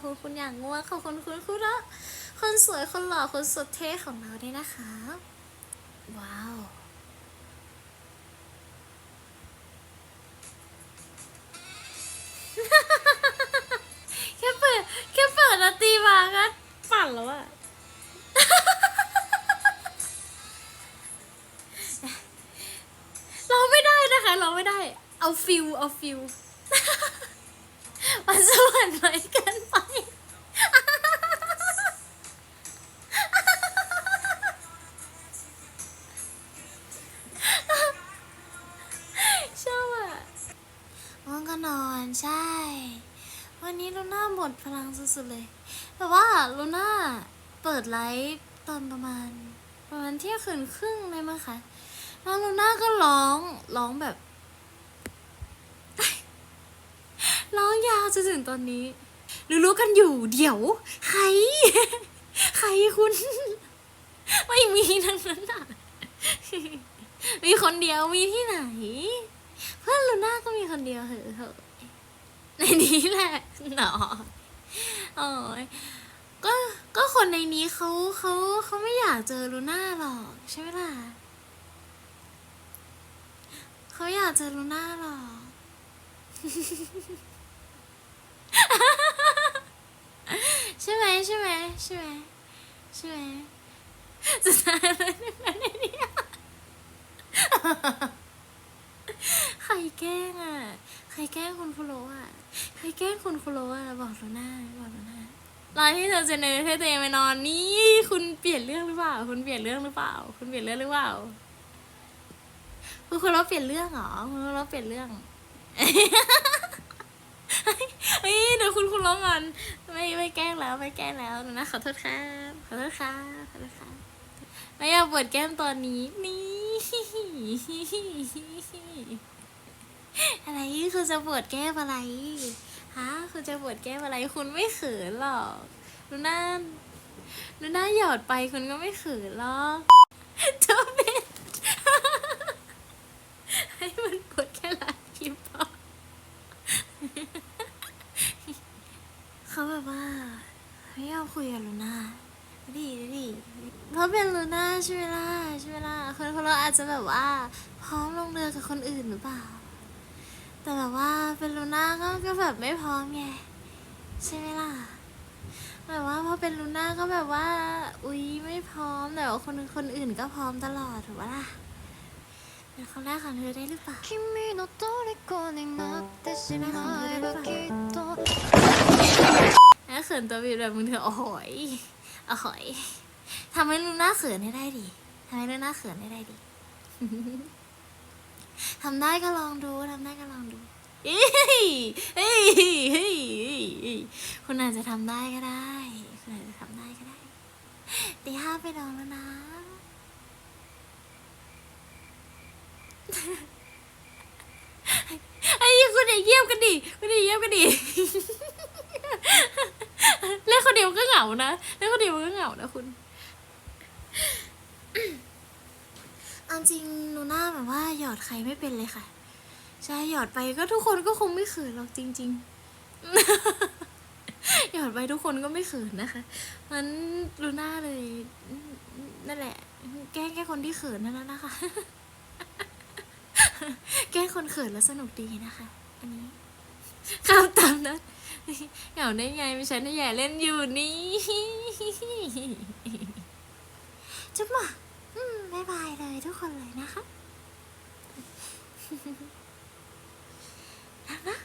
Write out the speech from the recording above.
อบคุณคุณอย่างง่วงขอบคุณคุณคุณละคนสวยคนหล่อคนสุดเท่ของเราด้วยนะคะ ว้าวแค่เปิดแค่เปิดนาตีมาก็ปั่นแล้วอะเราไม่ได้นะคะเราไม่ได้ เอาฟิลเอาฟิลมันสวรรค์ไหมกิน นอนใช่ วันนี้ลูน่าหมดพลังสุดๆเลย แต่ว่าลูน่าเปิดไลฟ์ตอนประมาณ ประมาณเที่ยงคืนครึ่งเลยมั้งคะแล้วลูน่าก็ร้องร้องแบบ ร้องยาวจนถึงตอนนี้รู้รู้ๆกันอยู่เดี๋ยว ใคร ใครคุณ ไม่มีทั้งนั้นอะมีคนเดียวมีที่ไหน เพื่อนลูน่าก็มีคนเดียวเหอะเหอะในนี้แหละหนอโอ้ยก็ก็คนในนี้เขาเขาเขาไม่อยากเจอลูน่าหรอกใช่ไหมล่ะเขาอยากเจอลูน่าหรอกใช่ไหมใช่ไหมใช่ไหมใช่ไหมจะทำอะไรในนี้ แกล้งอะ ใครแกล้งคุณคุโรอะ ใครแกล้งคุณคุโรอะ บอกลูน่าบอกลูน่ารอที่เธอจะเนยให้ตัวเองไปนอนนี่ คุณเปลี่ยนเรื่องหรือเปล่า คุณเปลี่ยนเรื่องหรือเปล่า คุณเปลี่ยนเรื่องหรือเปล่า คุณคุโรเปลี่ยนเรื่องเหรอ คุณคุโรเปลี่ยนเรื่องเฮ้ยเดี๋ยวคุณคุณร้องงอนไม่ไม่แกล้งแล้วไม่แกล้งแล้วนะขอโทษครับขอโทษครับขอโทษครับไม่อยากปิดแก้มตอนนี้นี่ อะไรคือจะปวดแก้มอะไรฮะคุณจะปวดแก้มอะไร คุณไม่เขินหรอกดูหน้าดูหน้าหยอดไปคุณก็ไม่เขินหรอกเจ้าเป็นให้มันปวดแค่หลายคิปพอเขาแบบว่าไม่ยอมคุยกับลูน่าดูดิดิเพราเป็นลูน่าใช่ไหมล่ะใช่ไหมล่ะคนคนเราอาจจะแบบว่า พร้อมลงเรือกับคนอื่นหรือเปล่า แต่แบบว่าเป็นลูน่าก็ก็แบบไม่พร้อมไงใช่ไหมล่ะแบบว่าพอเป็นลูน่าก็แบบว่า อุ๊ยไม่พร้อมแต่ว่าคนคนอื่นก็พร้อมตลอดถูกปะล่ะเป็นคนแรกของเธอได้หรือเปล่า 君の虜になってしまえばきっと ถ้าเขินตัวบิดแบบมึงเธอโอ้โหยโอ้โหยทำให้ลูน่าเขินให้ได้ดิทำให้ลูน่าเขินให้ได้ดิ ทำได้ก็ลองดูทำได้ก็ลองดูเฮ้ยเฮ้ยเฮ้ยคุณอาจจะทำได้ก็ได้ คุณอาจจะทำได้ก็ได้ตีห้าไปลองแล้วนะไอ้คุณอย่าเยี่ยมกันดิคุณอย่าเยี่ยมกันดิเล่นคนเดียวก็เหงานะเล่นคนเดียวก็เหงานะคุณ เอาจริงนูน่าแบบว่าหยอดใครไม่เป็นเลยค่ะ ใช่หยอดไปก็ทุกคนก็คงไม่เขินหรอกจริง ๆ หยอดไปทุกคนก็ไม่เขินนะคะมันลูน่าเลยนั่นแหละ แกล้งแค่คนที่เขินนั่นแหละนะคะ แกล้งคนเขินแล้วสนุกดีนะคะ อันนี้ข้ามตามนะเหงาได้ไงไม่ใช่นะอย่เล่นอยู่นี่จุ๊บมา ทุกคนเลยนะคะนะนะนะ